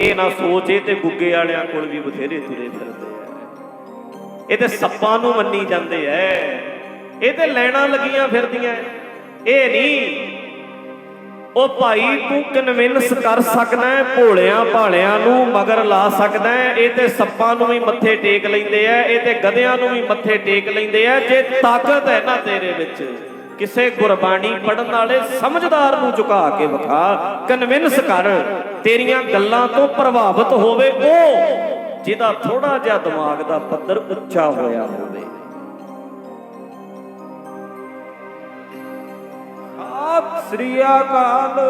ਇਹ ਨਾ ਸੋਚ ਇਹ ਤੇ ਗੁੱਗੇ ਵਾਲਿਆਂ ਕੋਲ ਵੀ ਬਥੇਰੇ ਤੁਰੇ ਫਿਰਦੇ ਆ। ਇਹ ਤੇ ਸੱਪਾਂ ਨੂੰ ਮੰਨੀ ਜਾਂਦੇ ਐ। ਇਹ ਤੇ ਲੈਣਾ ਲੱਗੀਆਂ ਫਿਰਦੀਆਂ ਇਹ ਨਹੀਂ ਉਹ ਭਾਈ ਤੂੰ ਕਨਵਿੰਸ ਕਰ ਸਕਦਾ ਹੈ ਭੋਲਿਆਂ ਭਾਲਿਆਂ ਨੂੰ ਮਗਰ ਲਾ ਸਕਦਾ ਹੈ ਇਹ ਤੇ ਸੱਪਾਂ ਨੂੰ ਵੀ ਮੱਥੇ ਟੇਕ ਲੈਂਦੇ ਆ ਇਹ ਤੇ ਗਧਿਆਂ ਨੂੰ ਵੀ ਮੱਥੇ ਟੇਕ ਲੈਂਦੇ ਆ ਜੇ ਤਾਕਤ ਹੈ ਨਾ ਤੇਰੇ ਵਿੱਚ, ਕਿਸੇ ਗੁਰਬਾਣੀ ਪੜਨ ਵਾਲੇ ਸਮਝਦਾਰ ਨੂੰ ਝੁਕਾ ਕੇ ਵਿਖਾ। ਕਨਵਿੰਸ ਕਰ। ਤੇਰੀਆਂ ਗੱਲਾਂ ਤੋਂ ਪ੍ਰਭਾਵਿਤ ਹੋਵੇ ਉਹ ਜਿਹਦਾ ਥੋੜਾ ਜਿਹਾ ਦਿਮਾਗ ਦਾ ਪੱਧਰ ਉੱਚਾ ਹੋਇਆ ਹੋਵੇ। ਸਤਿ ਸ੍ਰੀ ਅਕਾਲ।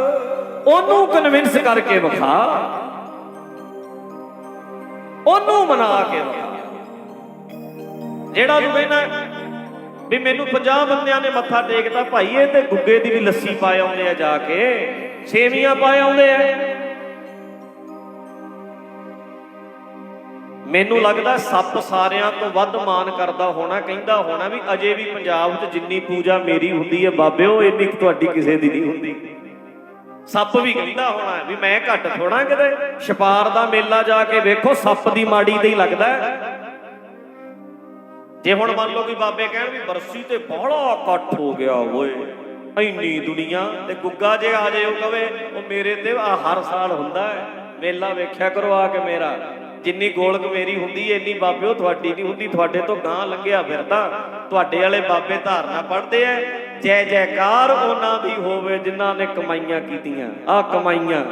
ਉਹਨੂੰ ਕਨਵਿੰਸ ਕਰਕੇ ਵਿਖਾ। ਉਹਨੂੰ ਮਨਾ ਕੇ ਵਿਖਾ। ਜਿਹੜਾ ਤੂੰ ਕਹਿੰਦਾ ਵੀ ਮੈਨੂੰ 50 ਬੰਦਿਆਂ ਨੇ ਮੱਥਾ ਟੇਕਤਾ ਭਾਈ ਇਹ ਤੇ ਗੁੱਗੇ ਦੀ ਵੀ ਲੱਸੀ ਪਾਏ ਆਉਂਦੇ ਆ ਜਾ ਕੇ। ਛੇਵੀਆਂ ਪਾਏ ਆਉਂਦੇ ਆ। ਮੈਨੂੰ ਲੱਗਦਾ ਸੱਪ ਸਾਰਿਆਂ ਤੋਂ ਵੱਧ ਮਾਨ ਕਰਦਾ ਹੋਣਾ, ਕਹਿੰਦਾ ਹੋਣਾ ਵੀ ਅਜੇ ਵੀ ਪੰਜਾਬ 'ਚ ਜਿੰਨੀ ਪੂਜਾ ਮੇਰੀ ਹੁੰਦੀ ਹੈ ਬਾਬਿਓ ਇੰਨੀ ਤੁਹਾਡੀ ਕਿਸੇ ਦੀ ਨਹੀਂ ਹੁੰਦੀ। ਸੱਪ ਵੀ ਕਹਿੰਦਾ ਹੋਣਾ ਵੀ ਮੈਂ ਘੱਟ ਥੋੜਾ ਕਿਤੇ, ਛਪਾਰ ਦਾ ਮੇਲਾ ਜਾ ਕੇ ਵੇਖੋ, ਸੱਪ ਦੀ ਮਾੜੀ ਤੇ ਹੀ ਲੱਗਦਾ ਜੇ ਹੁਣ ਮੰਨ ਲਓ ਕਿ ਬਾਬੇ ਕਹਿਣ ਵੀ ਬਰਸੀ ਤੇ ਬੜਾ ਇਕੱਠ ਹੋ ਗਿਆ ਓਏ, ਇੰਨੀ ਦੁਨੀਆ ਤੇ ਗੁੱਗਾ ਜੇ ਆ ਜਾਏ ਉਹ ਕਵੇ, ਉਹ ਮੇਰੇ ਤੇ ਆ ਹਰ ਸਾਲ ਹੁੰਦਾ ਹੈ। ਮੇਲਾ ਵੇਖਿਆ ਕਰੋ ਆ ਕੇ ਮੇਰਾ। ਜਿੰਨੀ ਗੋਲਕ ਮੇਰੀ ਹੁੰਦੀ ਏ ਇੰਨੀ ਬਾਬਿਓ ਤੁਹਾਡੀ ਨਹੀਂ ਹੁੰਦੀ। ਤੁਹਾਡੇ ਤੋਂ ਗਾਂ ਲੰਘਿਆ ਫਿਰਦਾ। ਤੁਹਾਡੇ ਵਾਲੇ ਬਾਬੇ ਧਾਰਨਾ ਪੜਦੇ ਐ ਜੈ ਜੈਕਾਰ ਉਹਨਾਂ ਦੀ ਹੋਵੇ ਜਿਨ੍ਹਾਂ ਨੇ ਕਮਾਈਆਂ ਕੀਤੀਆਂ। ਆ ਕਮਾਈਆਂ।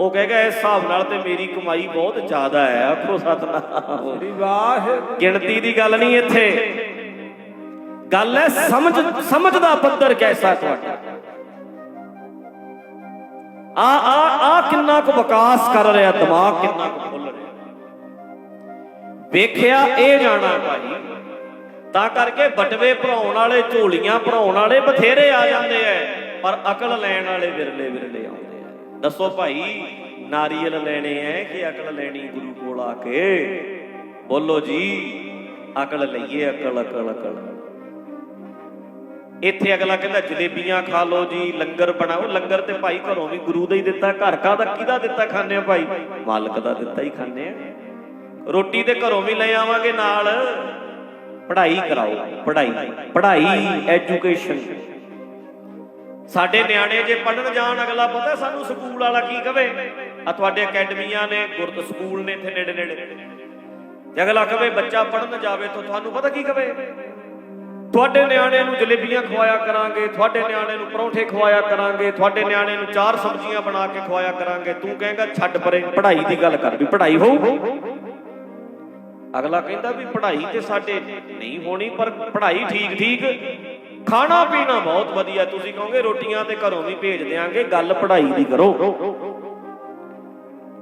ਉਹ ਕਹੇਗਾ ਇਸ ਹਿਸਾਬ ਨਾਲ ਤੇ ਮੇਰੀ ਕਮਾਈ ਬਹੁਤ ਜ਼ਿਆਦਾ ਹੈ। ਆਖੋ ਸਤਨਾਮ। ਸ੍ਰੀ ਵਾਹਿਗੁਰੂ। ਗਿਣਤੀ ਦੀ ਗੱਲ ਨਹੀਂ ਇੱਥੇ। ਗੱਲ ਹੈ ਸਮਝ ਸਮਝ ਦਾ ਪੱਧਰ ਕੈਸਾ ਤੁਹਾਡਾ? ਆ ਆ ਆ ਕਿੰਨਾ ਕੁ ਵਿਕਾਸ ਕਰ ਰਿਹਾ ਦਿਮਾਗ ਕਿੰਨਾ ਕੁ ਵੇਖਿਆ ਇਹ ਜਾਣਾ ਭਾਈ ਤਾਂ ਕਰਕੇ ਬਟਵੇ ਭਰਾਉਣ ਵਾਲੇ, ਝੋਲੀਆਂ ਭਰਾਉਣ ਵਾਲੇ ਬਥੇਰੇ ਆ ਜਾਂਦੇ ਐ, ਪਰ ਅਕਲ ਲੈਣ ਵਾਲੇ ਵਿਰਲੇ ਵਿਰਲੇ ਆਉਂਦੇ ਆ ਦੱਸੋ ਭਾਈ, ਨਾਰੀਅਲ ਲੈਣੇ ਐ ਕਿ ਅਕਲ ਲੈਣੀ ਗੁਰੂ ਕੋਲ ਆ ਕੇ? ਬੋਲੋ ਜੀ, ਅਕਲ ਲਈਏ ਅਕਲ ਅਕਲ ਅਕਲ। ਇੱਥੇ ਅਗਲਾ ਕਹਿੰਦਾ, ਜਲੇਬੀਆਂ ਖਾ ਲਓ ਜੀ, ਲੰਗਰ ਬਣਾਓ। ਲੰਗਰ ਤੇ ਭਾਈ ਘਰੋਂ ਵੀ ਗੁਰੂ ਦਾ ਹੀ ਦਿੱਤਾ, ਘਰ ਕਾ ਦਾ ਕਿਹਦਾ ਦਿੱਤਾ ਖਾਂਦੇ ਆ ਭਾਈ? ਮਾਲਕ ਦਾ ਦਿੱਤਾ ਹੀ ਖਾਂਦੇ ਆ। ਰੋਟੀ ਤੇ ਘਰੋਂ ਵੀ ਲੈ ਆਵਾਂਗੇ ਨਾਲ। ਪੜ੍ਹਾਈ ਕਰਾਓ, ਪੜ੍ਹਾਈ ਪੜ੍ਹਾਈ ਐਜੂਕੇਸ਼ਨ ਸਾਡੇ ਨਿਆਣੇ ਜੇ ਪੜਨ ਜਾਣ, ਅਗਲਾ ਪਤਾ ਸਾਨੂੰ ਸਕੂਲ ਵਾਲਾ ਕੀ ਕਵੇ? ਆ ਤੁਹਾਡੇ ਅਕੈਡਮੀਆਂ ਨੇ ਗੁਰਦ ਸਕੂਲ ਨੇ ਇੱਥੇ ਨੇੜੇ ਨੇੜੇ। ਜੇ ਅਗਲਾ ਕਵੇ ਬੱਚਾ ਪੜਨ ਜਾਵੇ ਤਾਂ ਤੁਹਾਨੂੰ ਪਤਾ ਕੀ ਕਵੇ? ਤੁਹਾਡੇ ਨਿਆਣੇ ਨੂੰ ਜਲੇਬੀਆਂ ਖਵਾਇਆ ਕਰਾਂਗੇ, ਤੁਹਾਡੇ ਨਿਆਣੇ ਨੂੰ ਪਰੌਂਠੇ ਖਵਾਇਆ ਕਰਾਂਗੇ, ਤੁਹਾਡੇ ਨਿਆਣੇ ਨੂੰ ਚਾਰ ਸਬਜ਼ੀਆਂ ਬਣਾ ਕੇ ਖਵਾਇਆ ਕਰਾਂਗੇ। ਤੂੰ ਕਹੇਗਾ, ਛੱਡ ਪਰੇ, ਪੜ੍ਹਾਈ ਦੀ ਗੱਲ ਕਰ ਵੀ ਪੜ੍ਹਾਈ ਹੋਊ ਅਗਲਾ ਕਹਿੰਦਾ ਵੀ ਪੜ੍ਹਾਈ ਤੇ ਸਾਡੇ ਨਹੀਂ ਹੋਣੀ, ਪਰ ਪੜ੍ਹਾਈ ਠੀਕ ਠੀਕ। ਖਾਣਾ, ਪੀਣਾ ਬਹੁਤ ਵਧੀਆ, ਤੁਸੀਂ ਕਹੋਗੇ ਰੋਟੀਆਂ ਤੇ ਘਰੋਂ ਵੀ ਭੇਜ ਦਿਆਂਗੇ, ਗੱਲ ਪੜ੍ਹਾਈ ਦੀ ਕਰੋ।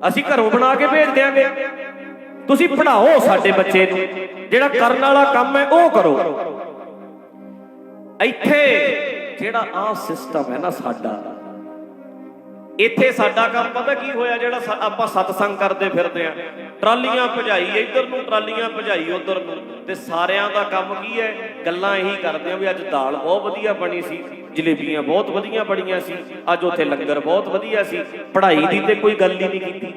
ਅਸੀਂ ਘਰੋਂ ਬਣਾ ਕੇ ਭੇਜ ਦਿਆਂਗੇ। ਤੁਸੀਂ ਪੜ੍ਹਾਓ ਸਾਡੇ ਬੱਚੇ ਨੂੰ, ਜਿਹੜਾ ਕਰਨ ਵਾਲਾ ਕੰਮ ਹੈ, ਉਹ ਕਰੋ। ਇੱਥੇ ਜਿਹੜਾ ਆ ਸਿਸਟਮ ਹੈ ਨਾ ਸਾਡਾ ਇੱਥੇ ਸਾਡਾ ਕੰਮ ਪਤਾ ਕੀ ਹੋਇਆ ਜਿਹੜਾ ਆਪਾਂ ਸਤਸੰਗ ਕਰਦੇ ਫਿਰਦੇ ਆ। ਟਰਾਲੀਆਂ ਭਜਾਈ, ਇੱਧਰ ਨੂੰ ਟਰਾਲੀਆਂ ਭਜਾਈ, ਉੱਧਰ ਨੂੰ। ਤੇ ਸਾਰਿਆਂ ਦਾ ਕੰਮ ਕੀ ਹੈ? ਗੱਲਾਂ ਇਹੀ ਕਰਦੇ ਆ ਵੀ ਅੱਜ ਦਾਲ ਬਹੁਤ ਵਧੀਆ ਬਣੀ ਸੀ, ਜਲੇਬੀਆਂ ਬਹੁਤ ਵਧੀਆ ਬਣੀਆਂ ਸੀ, ਅੱਜ ਉੱਥੇ ਲੰਗਰ ਬਹੁਤ ਵਧੀਆ ਸੀ, ਪੜ੍ਹਾਈ ਦੀ ਤੇ ਕੋਈ ਗੱਲ ਹੀ ਨਹੀਂ ਕੀਤੀ।